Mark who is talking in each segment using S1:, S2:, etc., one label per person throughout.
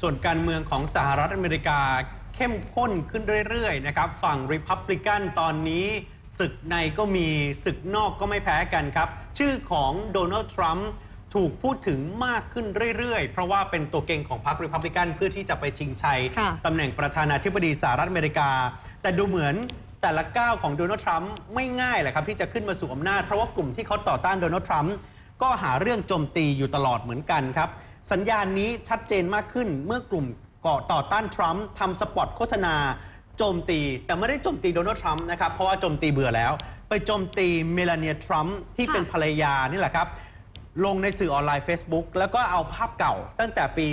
S1: ส่วนการเมืองของสหรัฐอเมริกาเข้มข้นขึ้นเรื่อยๆนะครับ ฝั่งริพับลิกันตอนนี้ศึกในก็มีศึกนอกก็ไม่แพ้กันครับ ชื่อของโดนัลด์ทรัมป์ถูกพูดถึงมากขึ้นเรื่อยๆ เพราะว่าเป็นตัวเก่งของพรรคริพับลิกันเพื่อที่จะไปชิงชัย
S2: ค่ะ
S1: ตำแหน่งประธานาธิบดีสหรัฐอเมริกา แต่ดูเหมือนแต่ละก้าวของโดนัลด์ทรัมป์ไม่ง่ายแหละครับที่จะขึ้นมาสู่อำนาจเพราะว่ากลุ่มที่เขาต่อต้านโดนัลด์ทรัมป์ก็หาเรื่องโจมตีอยู่ตลอดเหมือนกันครับ สัญญาณนี้ชัดเจนมากขึ้นเมื่อกลุ่มก่อต่อต้านทรัมป์ทำสปอตโฆษณา โจมตี แต่ไม่ได้โจมตีโดนัลด์ทรัมป์นะครับ เพราะว่าโจมตีเบื่อแล้ว ไปโจมตีเมลานีทรัมป์ที่เป็นภรรยานี่แหละครับลงในสื่อออนไลน์ Facebook แล้วก็เอาภาพเก่าตั้งแต่ปี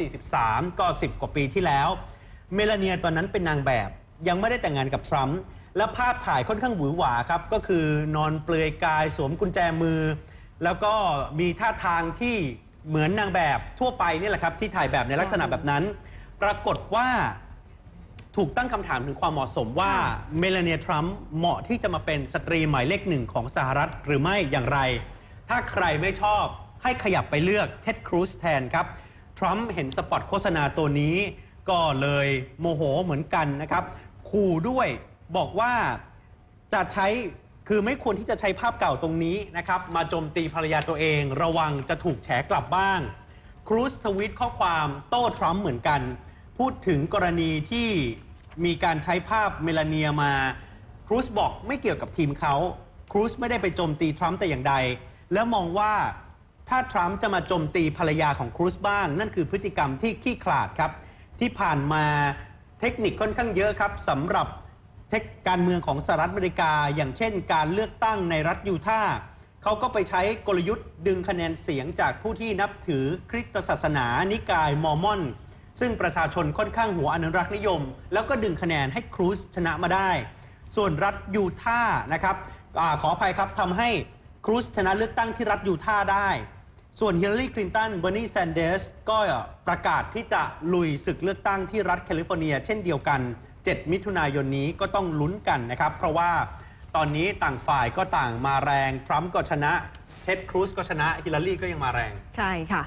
S1: 2543 ก็ 10 กว่าปีที่แล้ว เมลานีตอนนั้นเป็นนางแบบ ยังไม่ได้แต่งงานกับทรัมป์และภาพถ่ายค่อนข้างหวือหวาครับ ก็คือนอนเปลือยกายสวมกุญแจมือ แล้วก็มีท่าทางที่ เหมือนนางแบบทั่วไปนี่แหละครับที่ถ่ายแบบในลักษณะแบบนั้น ปรากฏว่าถูกตั้งคำถามถึงความเหมาะสมว่า
S2: ค่ะ
S1: เมลาเนียทรัมป์เหมาะที่จะมาเป็นสตรีหมายเลขหนึ่งของสหรัฐหรือไม่อย่างไร ถ้าใครไม่ชอบให้ขยับไปเลือกเท็ดครูซแทนครับ ทรัมป์เห็นสปอตโฆษณาตัวนี้ ก็เลยโมโหเหมือนกันนะครับ ขู่ด้วยบอกว่าจะใช้ คือไม่ควรที่จะใช้ภาพเก่าตรงนี้นะครับมาโจมตีภรรยาตัวเอง ระวังจะถูกแฉกลับบ้าง ครูซทวิตข้อความโต้ทรัมป์เหมือนกัน พูดถึงกรณีที่มีการใช้ภาพเมลานียมา ครูซบอกไม่เกี่ยวกับทีมเขา ครูซไม่ได้ไปโจมตีทรัมป์แต่อย่างใด แล้วมองว่าถ้าทรัมป์จะมาโจมตีภรรยาของครูซบ้าง นั่นคือพฤติกรรมที่ขี้ขลาดครับ ที่ผ่านมาเทคนิคค่อนข้างเยอะครับสำหรับ เทคการเมืองของสหรัฐอเมริกา อย่างเช่น การเลือกตั้งในรัฐยูทาห์เขาก็ไปใช้กลยุทธ์ดึงคะแนนเสียงจากผู้ที่นับถือคริสตศาสนานิกายมอร์มอน ซึ่งประชาชนค่อนข้างหัวอนุรักษ์นิยม แล้วก็ดึงคะแนนให้ครูซชนะมาได้ ส่วนรัฐยูทาห์นะครับอขออภัยครับทำให้ครูซชนะเลือกตั้งที่รัฐยูทาห์ได้ ส่วนฮิลลารีคลินตันเบอร์นีแซนเดสก็ประกาศที่จะลุยศึกเลือกตั้งที่รัฐแคลิฟอร์เนีย เช่นเดียวกัน 7 มิถุนายนนี้ก็ต้องลุ้นกันนะครับ เพราะว่าตอนนี้ต่างฝ่ายก็ต่างมาแรง ทรัมป์ก็ชนะ เท็ดครูซก็ชนะ ฮิลลารีก็ยังมาแรง
S2: ใช่ค่ะ